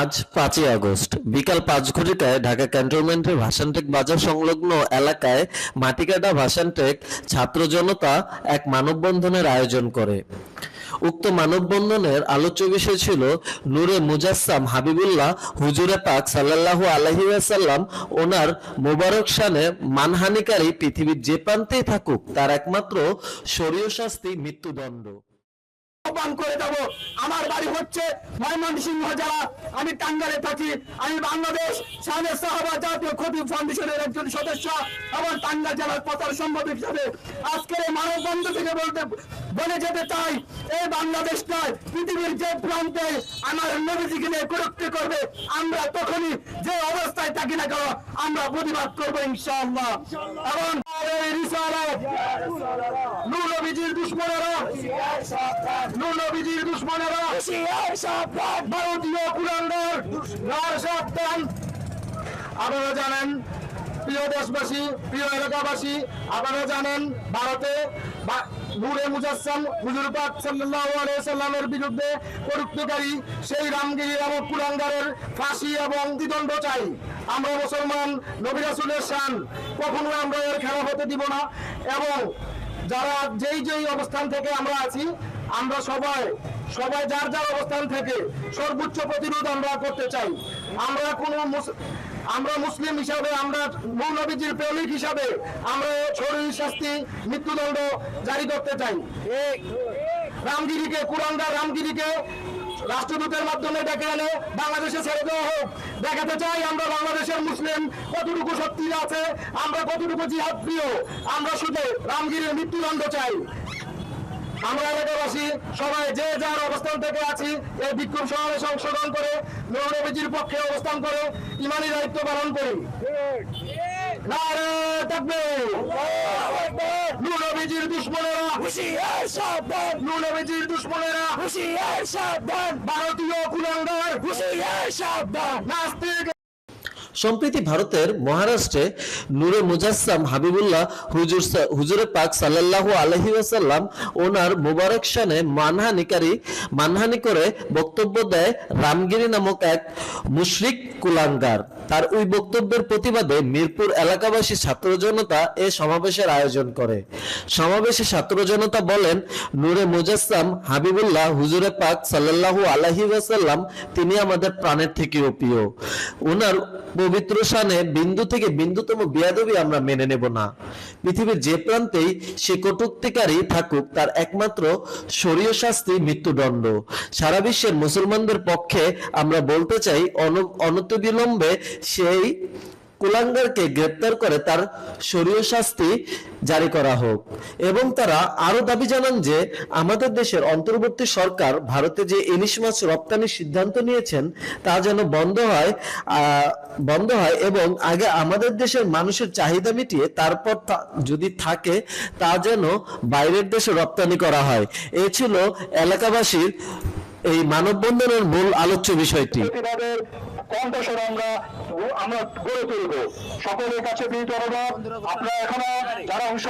আজ পাঁচই আগস্ট। বিকাল পাঁচ ঘটিকায় ঢাকা ক্যান্টনমেন্টের ভাসানটেক বাজার সংলগ্ন এলাকায় মাটিকাটা ভাসানটেক ছাত্র জনতা এক মানববন্ধনের আয়োজন করে। উক্ত মানববন্ধনের আলোচ্য বিষয় ছিল নূরে মুজাসসাম হাবিবুল্লাহ, হুজুরে পাক সাল্লাল্লাহু আলাইহি ওয়াসাল্লাম, ওনার মোবারক শানে মানহানিকারী পৃথিবীর যে প্রান্তেই থাকুক, তার একমাত্র শরীয় শাস্তি মৃত্যুদণ্ড। আহ্বান করে দেবো। আমার বাড়ি হচ্ছে ময়মনসিংহ জেলা। আমি টাঙ্গালে থাকি। আমি বাংলাদেশ সামনে সাহাবা জাতীয় ক্ষতি ফাউন্ডেশনের একজন সদস্য এবং টাঙ্গাল জেলার প্রচার সম্পাদক হিসাবে আজকের এই মানববন্ধ থেকে বলতে, বলে যেতে চাই, এই বাংলাদেশ নয়, পৃথিবীর যে প্রান্তে আমার নবীজিকে নিয়ে কুরুক্তি করবে, আমরা তখনই যে অবস্থায় থাকি না কেন, আমরা প্রতিবাদ করব ইনশাআল্লাহ। এবং নবীজির দুশ্মনেরা নূর নবীজির দুশ্মনেরা ভারতীয় কুলাঙ্গার আপনারা জানেন প্রিয় দেশবাসী প্রিয় এলাকাবাসী আপনারা জানেন ভারতে নূরে মুজাসসাম হুজুর পাক সাল্লাল্লাহু আলাইহি সাল্লামের বিরুদ্ধে কটূক্তিকারী সেই রামগিরি নামক কুলাঙ্গারের ফাঁসি এবং দ্বিদণ্ড চাই। আমরা মুসলমান নবী রাসূলের শান কখনো আমরা এর খেলা হতে দিব না। এবং যারা যেই যেই অবস্থান থেকে আমরা আছি আমরা সবাই সবাই যার যার অবস্থান থেকে সর্বোচ্চ প্রতিরোধ আমরা করতে চাই। আমরা কোনো আমরা মুসলিম হিসাবে, আমরা মৌলবীজির প্রেমিক হিসাবে আমরা শরীর, শাস্তি, মৃত্যুদণ্ড জারি করতে চাই। রামগিরিকে কুরাঙ্গা রামগিরিকে রাষ্ট্রদূতের মাধ্যমে ডেকে এনে বাংলাদেশে ছেড়ে দেওয়া হোক। দেখাতে চাই আমরা বাংলাদেশের মুসলিম কতটুকু শক্তি আছে, আমরা কতটুকু জিহাদ প্রিয়। আমরা শুধু রামগিরির মৃত্যুদণ্ড চাই। আমরা এলাকাবাসী সবাই যে যার অবস্থান থেকে আছি এই বিক্ষোভ সমাবেশে অংশগ্রহণ করে নবীজির পক্ষে অবস্থান করে ইমানি দায়িত্ব পালন করি। নারে তাকবীর নূর নবীজির দুশ্মনেরা। হুঁশিয়ার সাবধান। নূর নবীজির দুশ্মনেরা। হুঁশিয়ার সাবধান। ভারতীয় কুলাঙ্গার। হুঁশিয়ার সাবধান। নাস্তিক সম্প্রতি ভারতের মহারাষ্ট্রে নূরে মুজাসসাম হাবিবুল্লাহ হুজুর হুজুরে পাক সাল্লাল্লাহু আলহি ওয়াসাল্লাম ওনার মুবারক শানে মানহানিকারী, মানহানি করে বক্তব্য দেয় রামগিরি নামক এক মুশরিক কুলাঙ্গার। তার ওই বক্তব্যের প্রতিবাদে মিরপুর এলাকাবাসী ছাত্র জনতা এ সমাবেশের আয়োজন করে। সমাবেশে ছাত্র জনতা বলেন, নূরে মুজাসসাম হাবিবুল্লাহ হুজুরে পাক সাল্লাল্লাহু আলাইহি ওয়াসাল্লাম, তিনি আমাদের প্রাণের থেকেও প্রিয় ওনার পবিত্র শানে বিন্দু থেকে বিন্দুতম বিয়াদবি আমরা মেনে নেব না। পৃথিবীর যে প্রান্তেই সে কটুক্তিকারী থাকুক, তার একমাত্র শরীয় শাস্তি মৃত্যুদণ্ড। সারা বিশ্বের মুসলমানদের পক্ষে আমরা বলতে চাই অন- অনতিবিলম্বে সেই কুলাঙ্গারকে গ্রেপ্তার করে তার শরীয় শাস্তি জারি করা হোক। এবং তারা আরও দাবি জানান যে আমাদের দেশের অন্তর্বর্তী সরকার ভারতে যে ইলিশ মাছ রপ্তানির সিদ্ধান্ত নিয়েছেন, তা যেন বন্ধ হয় বন্ধ হয় এবং আগে আমাদের দেশের মানুষের চাহিদা মিটিয়ে তারপর যদি থাকে, তা যেন বাইরের দেশে রপ্তানি করা হয়। এ ছিল এলাকাবাসীর এই মানববন্ধনের মূল আলোচ্য বিষয়টি। কণ্ঠস্বর আমরা আমরা গড়ে তুলব। সকলের কাছে বিনীত অনুরোধ আপনারা এখনও যারা অংশ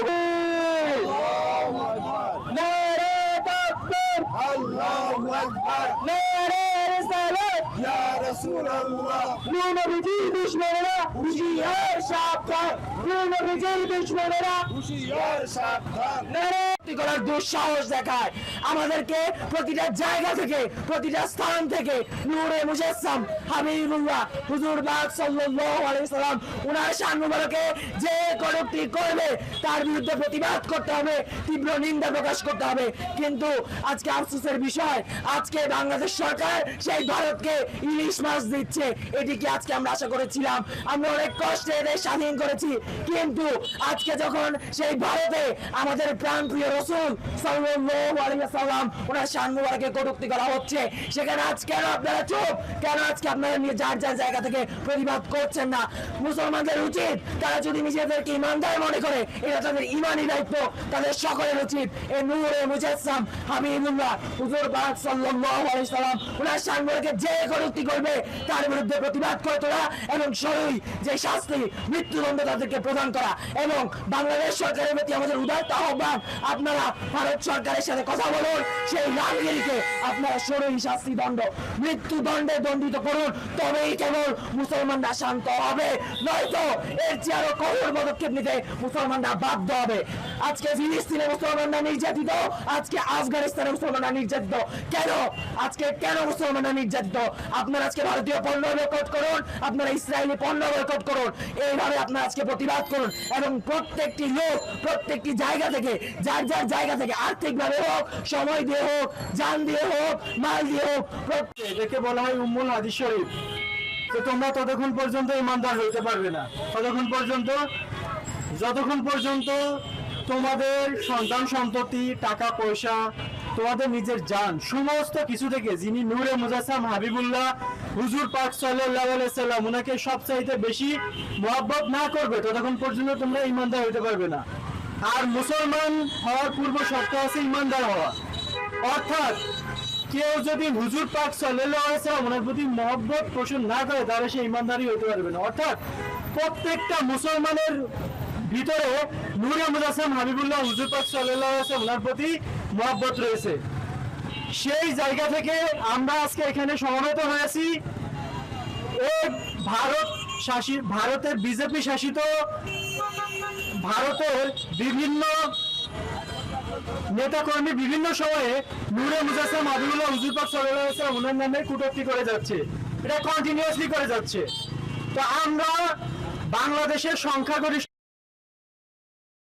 করার দুঃসাহস দেখায়। আমাদেরকে প্রতিটা জায়গা থেকে, প্রতিটা স্থান থেকে নূরে মুজাসসাম হাবিবুল্লাহ হুজুর বাগ সাল্লাল্লাহু আলাইহি সাল্লাম উনার শান মুবারকে যে কটূক্তি করবে, তার বিরুদ্ধে প্রতিবাদ করতে হবে, তীব্র নিন্দা প্রকাশ করতে হবে। কিন্তু আজকে আফসোসের বিষয়, আজকে বাংলাদেশ সরকার সেই ভারতকে ইলিশ মাছ দিচ্ছে। এটি কি আজকে আমরা আশা করেছিলাম? আমরা অনেক কষ্টে এদের স্বাধীন করেছি। কিন্তু আজকে যখন সেই ভারতে আমাদের প্রাণপ্রিয় রসুল সাল্লাম ওনার শান মুবারকে কটূক্তি করা হচ্ছে। সেখানে আজ কেন আপনারা চুপ? কেন আজকে আপনারা নিয়ে যার যার জায়গা থেকে প্রতিবাদ করছেন না? মুসলমানদের উচিত তারা যদি নিজেদেরকে ইমানদার মনে করে এটা তাদের ইমানি দায়িত্ব, তাদের সকলের উচিত। এই নূরে মুজাসসাম হাবিবুল্লাহ হুজুর পাক সাল্লাল্লাহু আলাইহি সাল্লাম ওনার সাংবাদিককে যে কটূক্তি করবে, তার বিরুদ্ধে প্রতিবাদ করে তোলা এবং সরই যে শাস্তি, মৃত্যুদণ্ড তাদেরকে প্রদান করা। এবং বাংলাদেশ সরকারের প্রতি আমাদের উদারত আহ্বান আপনারা ভারত সরকারের সাথে কথা বলুন। সেই রামগিরিকে আপনারা সরই শাস্তি দণ্ড, মৃত্যুদণ্ডে দণ্ডিত করুন। তবেই কেবল মুসলমানরা শান্ত হবে। নয়তো এর চেয়ে আরও কঠোর পদক্ষেপ নিতে মুসলমানরা বাধ্য হবে। আজকে ফিলিস্তিনে মুসলমানরা নির্যাতিত, আজকে আফগানিস্তানে মুসলমানরা নির্যাতিত। কেন? আজকে কেন মুসলমানরা নির্যাতিত? আপনারা আজকে ভারতীয় পণ্য বয়কট করুন, আপনারা ইসরায়েলি পণ্য বয়কট করুন। এইভাবে আপনারা আজকে প্রতিবাদ করুন এবং প্রত্যেকটি লোক, প্রত্যেকটি জায়গা থেকে যার যার জায়গা থেকে আর্থিকভাবে হোক, সময় দিয়ে হোক, যান দিয়ে হোক, মাল দিয়ে হোক এটাকে বলা হয় উম্মুল হাদিস শরীফ। তো তোমরা ততক্ষণ পর্যন্ত ইমানদার হইতে পারবে না। ততক্ষণ পর্যন্ত, যতক্ষণ পর্যন্ত তোমাদের সন্তান সন্ততি টাকা, পয়সা, তোমাদের নিজের জান, সমস্ত কিছু থেকে যিনি নূরে মুজাসসাম হাবিবুল্লাহ, হুজুর পাক আলাইহি সাল্লাম ওনাকে সবচাইতে বেশি মহব্বত না করবে, ততক্ষণ পর্যন্ত তোমরা ইমানদার হইতে পারবে না। আর মুসলমান হওয়ার পূর্ব শর্ত আছে ইমানদার হওয়া। অর্থাৎ কেউ যদি হুজুর পাক সাল্লাম ওনার প্রতি মহব্বত পোষণ না করে, তাহলে সে ইমানদারি হতে পারবে না। অর্থাৎ প্রত্যেকটা মুসলমানের ভিতরে নূরে মুজাসসাম হাবিবুল্লাহ হুজুর পাক আলাইহি ওনার প্রতি মহব্বত রয়েছে। সেই জায়গা থেকে আমরা আজকে এখানে সমবেত হয়েছি ভারত শাসিত ভারতের বিজেপি শাসিত ভারতের বিভিন্ন নেতাকর্মী বিভিন্ন সময়ে নূরে মুজাসম আবুল্লাহ হুজুর পাক সাল্লাল্লাহু ওনার নামে কুটক্তি করে যাচ্ছে। এটা কন্টিনিউয়াসলি করে যাচ্ছে। তো আমরা বাংলাদেশের সংখ্যাগরিষ্ঠ